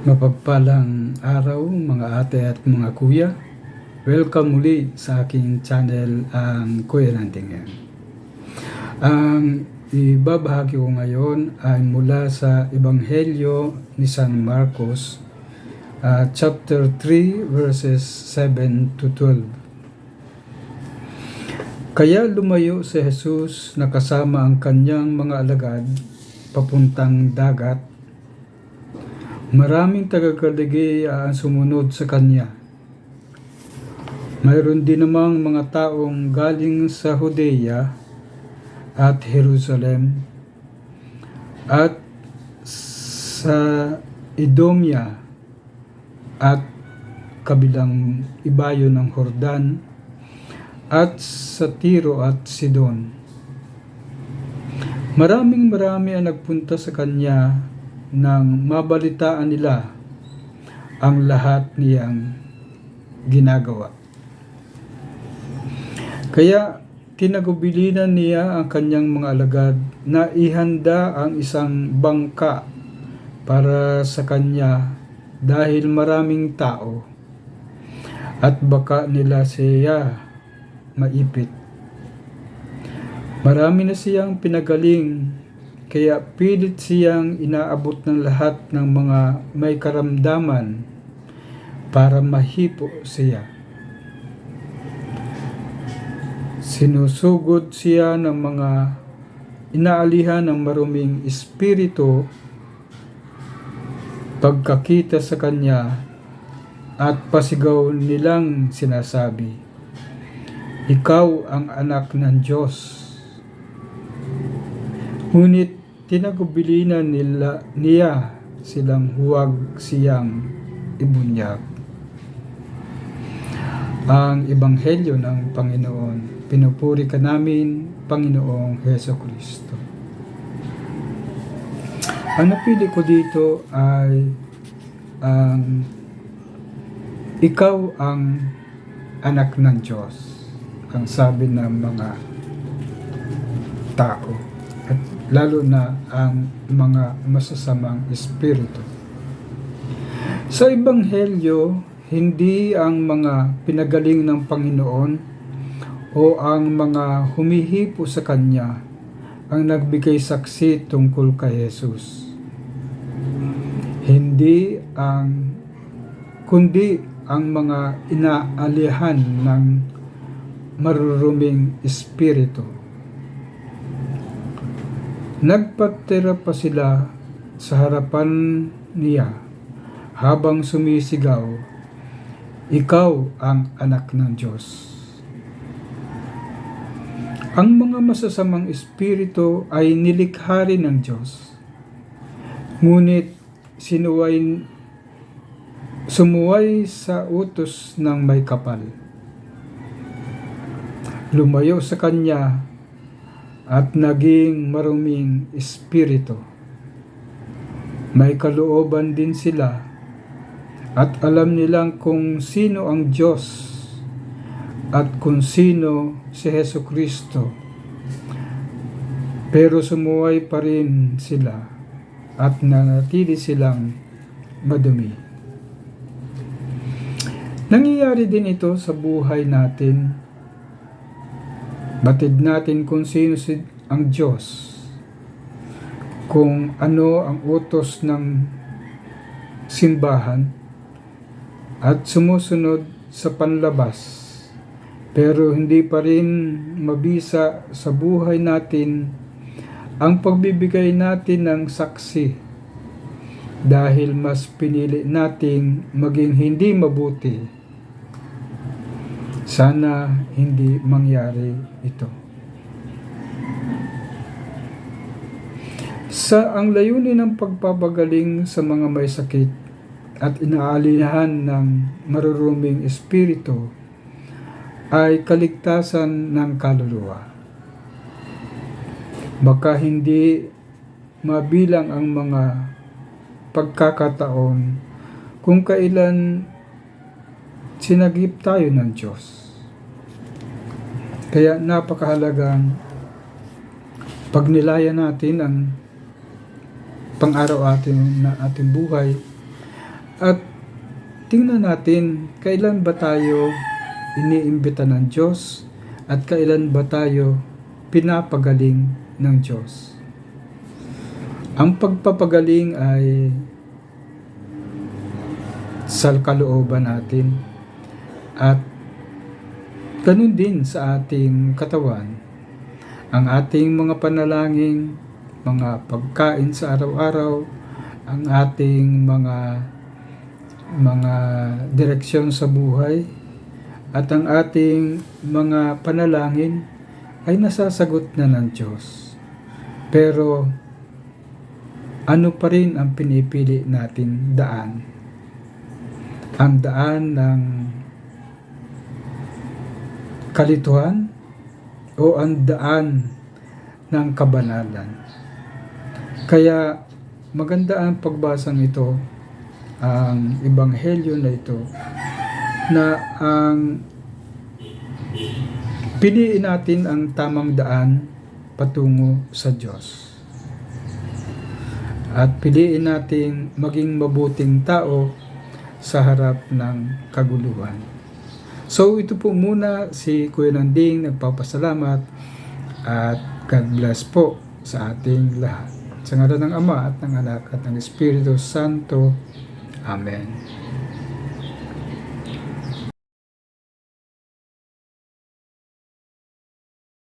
Mapagpalang araw mga ate at mga kuya. Welcome muli sa aking channel ang Kuya Nantingan. Ang ibabahagi ko ngayon ay mula sa Ebanghelyo ni San Marcos uh, chapter 3 verses 7 to 12. Kaya lumayo si Jesus na kasama ang kanyang mga alagad papuntang dagat Maraming tagagaligay ang sumunod sa kanya. Mayroon din namang mga taong galing sa Judea at Jerusalem at sa Edomia at kabilang ibayo ng Hordan at sa Tiro at Sidon. Maraming marami ang nagpunta sa kanya nang mabalitaan nila ang lahat niyang ginagawa. Kaya tinagubilinan niya ang kanyang mga alagad na ihanda ang isang bangka para sa kanya dahil maraming tao at baka nila siya maipit. Marami na siyang pinagaling kaya pilit siyang inaabot ng lahat ng mga may karamdaman para mahipo siya. Sinusugod siya ng mga inaalihan ng maruming espiritu pagkakita sa kanya at pasigaw nilang sinasabi, Ikaw ang anak ng Diyos. Ngunit tinagubilinan nila, niya silang huwag siyang ibunyag. Ang Ebanghelyo ng Panginoon, pinupuri ka namin, Panginoong Heso Kristo. Ang napili ko dito ay ang ikaw ang anak ng Diyos, ang sabi ng mga tao lalo na ang mga masasamang espiritu. Sa Ebanghelyo, hindi ang mga pinagaling ng Panginoon o ang mga humihipo sa Kanya ang nagbigay saksi tungkol kay Jesus. Hindi ang kundi ang mga inaalihan ng maruruming espiritu Nagpatira pa sila sa harapan niya habang sumisigaw, Ikaw ang anak ng Diyos. Ang mga masasamang espiritu ay nilikha rin ng Diyos. Ngunit sinuway, sumuway sa utos ng may kapal. Lumayo sa kanya at naging maruming espiritu. May kalooban din sila at alam nilang kung sino ang Diyos at kung sino si Heso Kristo. Pero sumuway pa rin sila at nanatili silang madumi. Nangyayari din ito sa buhay natin Batid natin kung sino si ang Diyos, kung ano ang utos ng simbahan, at sumusunod sa panlabas, pero hindi pa rin mabisa sa buhay natin ang pagbibigay natin ng saksi. Dahil mas pinili nating maging hindi mabuti sana hindi mangyari ito. Sa ang layunin ng pagpapagaling sa mga may sakit at inaalihan ng maruruming espiritu ay kaligtasan ng kaluluwa. Baka hindi mabilang ang mga pagkakataon kung kailan sinagip tayo ng Diyos. Kaya napakahalagang pagnilaya natin ang pang-araw atin na ating buhay At tingnan natin kailan ba tayo iniimbita ng Diyos at kailan ba tayo pinapagaling ng Diyos. Ang pagpapagaling ay sa kalooban natin at ganun din sa ating katawan. Ang ating mga panalangin, mga pagkain sa araw-araw, ang ating mga mga direksyon sa buhay at ang ating mga panalangin ay nasasagot na ng Diyos. Pero ano pa rin ang pinipili natin daan? Ang daan ng kalituhan o ang daan ng kabanalan. Kaya maganda ang pagbasang ito, ang ebanghelyo na ito, na ang piliin natin ang tamang daan patungo sa Diyos. At piliin natin maging mabuting tao sa harap ng kaguluhan. So ito po muna si Kuya Nanding nagpapasalamat at God bless po sa ating lahat. Sa ngalan ng Ama at ng Anak at ng Espiritu Santo. Amen.